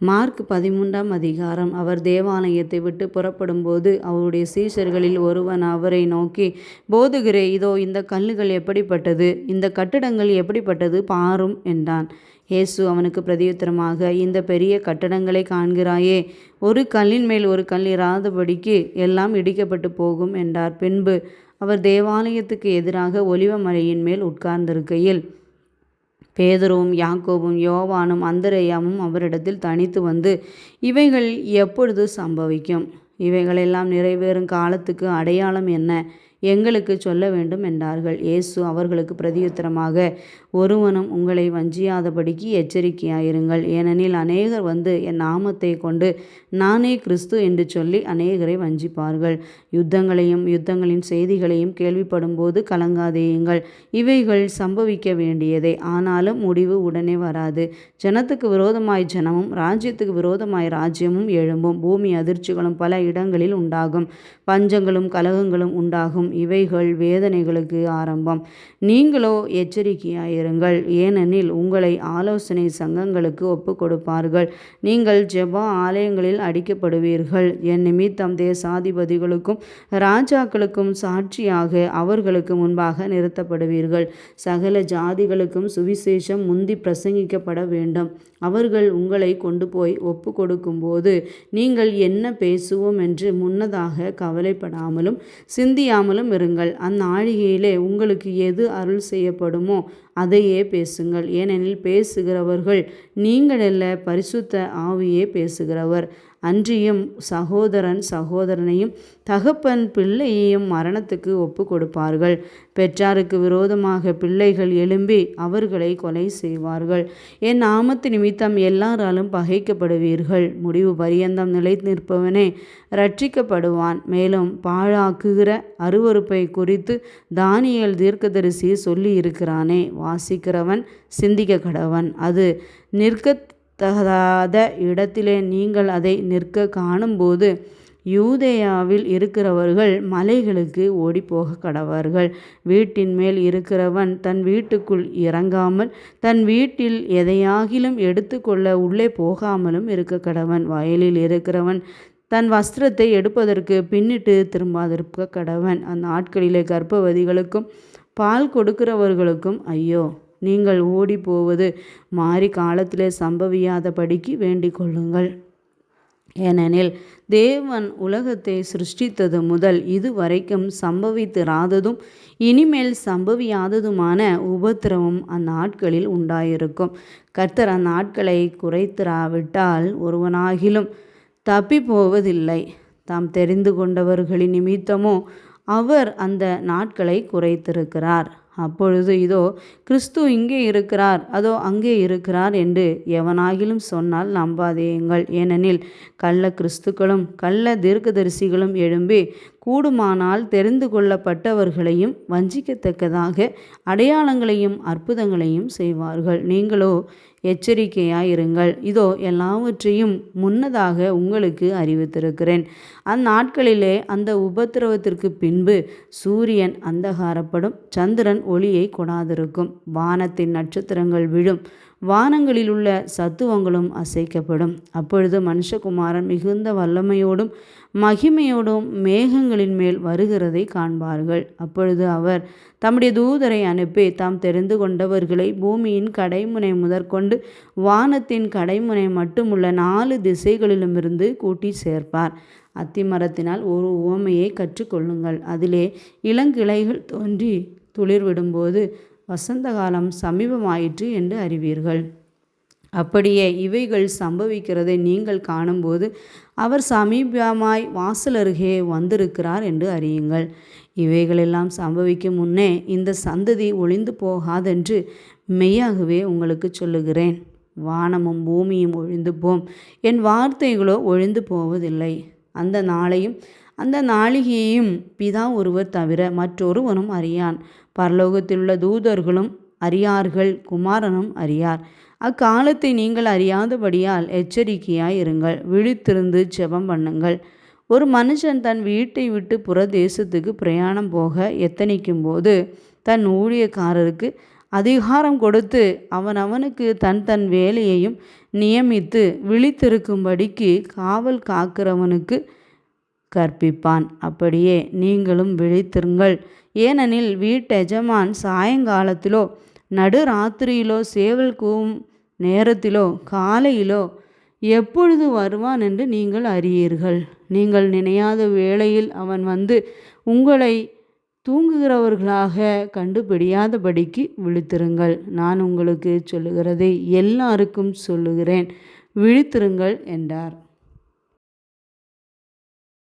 Mark பதிமூன்றாம் அதிகாரம். அவர் தேவாலயத்தை விட்டு புறப்படும்போது அவருடைய சீஷர்களில் ஒருவன் அவரை நோக்கி போதுகிறே இதோ இந்த கல்லுகள் எப்படிப்பட்டது? இந்த கட்டடங்கள் எப்படிப்பட்டது? பாரும் என்றான். இயேசு அவனுக்கு பிரதியுத்தரமாக இந்த பெரிய கட்டடங்களை காண்கிறாயே ஒரு கல்லின் மேல் ஒரு கல் இராதபடிக்கு எல்லாம் இடிக்கப்பட்டு போகும் என்றார். பின்பு அவர் தேவாலயத்துக்கு எதிராக ஒலிவ மலையின் மேல் உட்கார்ந்திருக்கையில் பேதுருவும் யாக்கோபும் யோவானும் அந்தரேயாவும் அவரிடத்தில் தனித்து வந்து இவைகள் எப்பொழுது சம்பவிக்கும்? இவைகளெல்லாம் நிறைவேறும் காலத்துக்கு அடையாளம் என்ன? எங்களுக்கு சொல்ல வேண்டும் என்றார்கள். இயேசு அவர்களுக்கு பிரதியுத்தரமாக ஒருவனும் உங்களை வஞ்சியாதபடிக்கு எச்சரிக்கையாயிருங்கள். ஏனெனில் அநேகர் வந்து என் நாமத்தை கொண்டு நானே கிறிஸ்து என்று சொல்லி அநேகரை வஞ்சிப்பார்கள். யுத்தங்களையும் யுத்தங்களின் செய்திகளையும் கேள்விப்படும்போது கலங்காதேயுங்கள். இவைகள் சம்பவிக்க வேண்டியதே. ஆனாலும் முடிவு உடனே வராது. ஜனத்துக்கு விரோதமாய் ஜனமும் ராஜ்யத்துக்கு விரோதமாய் ராஜ்யமும் எழும்பும். பூமி அதிர்ச்சிகளும் பல இடங்களில் உண்டாகும். பஞ்சங்களும் கலகங்களும் உண்டாகும். இவைகள் வேதனைகளுக்கு ஆரம்பம். நீங்களோ சேருங்கள் ஏனெனில் உங்களை ஆலோசனை சங்கங்களுக்கு ஒப்பு கொடுப்பார்கள் நீங்கள் ஜெபா ஆலயங்களில் அடிக்கப்படுவீர்கள். என் நிமித்தம் தேசாதிபதிகளுக்கும் ராஜாக்களுக்கும் சாட்சியாக அவர்களுக்கு முன்பாக நிறுத்தப்படுவீர்கள். சகல ஜாதிகளுக்கும் சுவிசேஷம் முந்தி பிரசங்கிக்கப்பட வேண்டும். அவர்கள் உங்களை கொண்டு போய் ஒப்பு கொடுக்கும்போது நீங்கள் என்ன பேசுவோம் என்று முன்னதாக கவலைப்படாமலும் சிந்தியாமலும் இருங்கள். அந்நாழிகையிலே உங்களுக்கு எது அருள் செய்யப்படுமோ அதையே பேசுங்கள். ஏனெனில் பேசுகிறவர்கள் நீங்கள் அல்ல பரிசுத்த ஆவியே பேசுகிறவர். அன்றியும் சகோதரன் சகோதரனையும் தகப்பன் பிள்ளையையும் மரணத்துக்கு ஒப்பு கொடுப்பார்கள் பெற்றாருக்கு விரோதமாக பிள்ளைகள் எழும்பி அவர்களை கொலை செய்வார்கள். என் நாமத்து நிமித்தம் எல்லாராலும் பகைக்கப்படுவீர்கள். முடிவு பரியந்தம் நிலை நிற்பவனே ரட்சிக்கப்படுவான் மேலும் பாழாக்குகிற அருவறுப்பை குறித்து தானியல் தீர்க்கதரிசி சொல்லி இருக்கிறானே வாசிக்கிறவன் சிந்திக்க கடவன் அது நிற்க தகாத இடத்திலே நீங்கள் அதை நிற்க காணும்போது யூதேயாவில் இருக்கிறவர்கள் மலைகளுக்கு ஓடிப்போக கடவர்கள். வீட்டின் மேல் இருக்கிறவன் தன் வீட்டுக்குள் இறங்காமல் தன் வீட்டில் எதையாகிலும் எடுத்துக்கொள்ள உள்ளே போகாமலும் இருக்க கடவன். வயலில் இருக்கிறவன் தன் வஸ்திரத்தை எடுப்பதற்கு பின்னிட்டு திரும்பாதிருக்க கடவன். அந்த நாட்களிலே கர்ப்பவதிகளுக்கும் பால் கொடுக்கிறவர்களுக்கும் ஐயோ! நீங்கள் ஓடி போவது மாறி காலத்திலே சம்பவியாதபடிக்கு வேண்டிக் கொள்ளுங்கள். ஏனெனில் தேவன் உலகத்தை சிருஷ்டித்தது முதல் இதுவரைக்கும் சம்பவித்திராததும் இனிமேல் சம்பவியாததுமான உபத்திரவம் அந்நாட்களில் உண்டாயிருக்கும். கர்த்தர் அந்நாட்களை குறைத்திராவிட்டால் ஒருவனாகிலும் தப்பி போவதில்லை தாம் தெரிந்து கொண்டவர்களின் நிமித்தமோ அவர் அந்த நாட்களை குறைத்திருக்கிறார். அப்பொழுது இதோ கிறிஸ்து இங்கே இருக்கிறார் அதோ அங்கே இருக்கிறார் என்று எவனாகிலும் சொன்னால் நம்பாதேயுங்கள். ஏனெனில் கள்ள கிறிஸ்துக்களும் கள்ள தீர்க்கதரிசிகளும் எழும்பி கூடுமானால் தெரிந்து கொள்ளப்பட்டவர்களையும் வஞ்சிக்கத்தக்கதாக அடையாளங்களையும் அற்புதங்களையும் செய்வார்கள். நீங்களோ எச்சரிக்கையாயிருங்கள். இதோ எல்லாவற்றையும் முன்னதாக உங்களுக்கு அறிவித்திருக்கிறேன். அந்நாட்களிலே அந்த உபத்திரவத்திற்கு பின்பு சூரியன் அந்தகாரப்படும் சந்திரன் ஒளியை கொடாதிருக்கும். வானத்தின் நட்சத்திரங்கள் விழும். வானங்களில் உள்ள சத்துவங்களும் அசைக்கப்படும். அப்பொழுது மனுஷகுமாரன் மிகுந்த வல்லமையோடும் மகிமையோடும் மேகங்களின் மேல் வருகிறதை காண்பார்கள். அப்பொழுது அவர் தம்முடைய தூதரை அனுப்பி தாம் தெரிந்து கொண்டவர்களை பூமியின் கடைமுனை முதற்கொண்டு வானத்தின் கடைமுனை மட்டுமுள்ள நாலு திசைகளிலுமிருந்து கூட்டி சேர்ப்பார். அத்திமரத்தினால் ஒரு உவமையை கற்றுக்கொள்ளுங்கள். அதிலே இளங்கிளைகள் தோன்றி துளிர் விடும்போது வசந்த காலம் சமீபமாயிற்று என்று அறிவீர்கள். அப்படியே இவைகள் சம்பவிக்கிறதை நீங்கள் காணும்போது அவர் சமீபமாய் வாசல் அருகே வந்திருக்கிறார் என்று அறியுங்கள். இவைகளெல்லாம் சம்பவிக்கும் முன்னே இந்த சந்ததி ஒளிந்து போகாதென்று மெய்யாகவே உங்களுக்கு சொல்லுகிறேன். வானமும் பூமியும் ஒழிந்து போம். என் வார்த்தைகளோ ஒழிந்து போவதில்லை. அந்த நாளையும் அந்த நாளிகையையும் பிதா ஒருவர் தவிர மற்றொருவனும் அறியான். பரலோகத்திலுள்ள தூதர்களும் அறியார்கள் குமாரனும் அறியார். அக்காலத்தை நீங்கள் அறியாதபடியால் எச்சரிக்கையாய் இருங்கள். விழித்திருந்து ஜெபம் பண்ணுங்கள். ஒரு மனுஷன் தன் வீட்டை விட்டு புற தேசத்துக்கு பிரயாணம் போக எத்தனிக்கும் போது தன் ஊழியக்காரருக்கு அதிகாரம் கொடுத்து அவன் அவனுக்கு தன் தன் வேலையையும் நியமித்து விழித்திருக்கும்படிக்கு காவல் காக்கிறவனுக்கு கற்பிப்பான். அப்படியே நீங்களும் விழித்திருங்கள். ஏனெனில் வீட்டெஜமான் சாயங்காலத்திலோ நடுராத்திரியிலோ சேவல் கூவும் நேரத்திலோ காலையிலோ எப்பொழுது வருவான் என்று நீங்கள் அறியீர்கள். நீங்கள் நினையாத வேளையில் அவன் வந்து உங்களை தூங்குகிறவர்களாக கண்டுபிடியாதபடிக்கு விழித்திருங்கள். நான் உங்களுக்கு சொல்லுகிறதை எல்லாருக்கும் சொல்லுகிறேன். விழித்திருங்கள் என்றார்.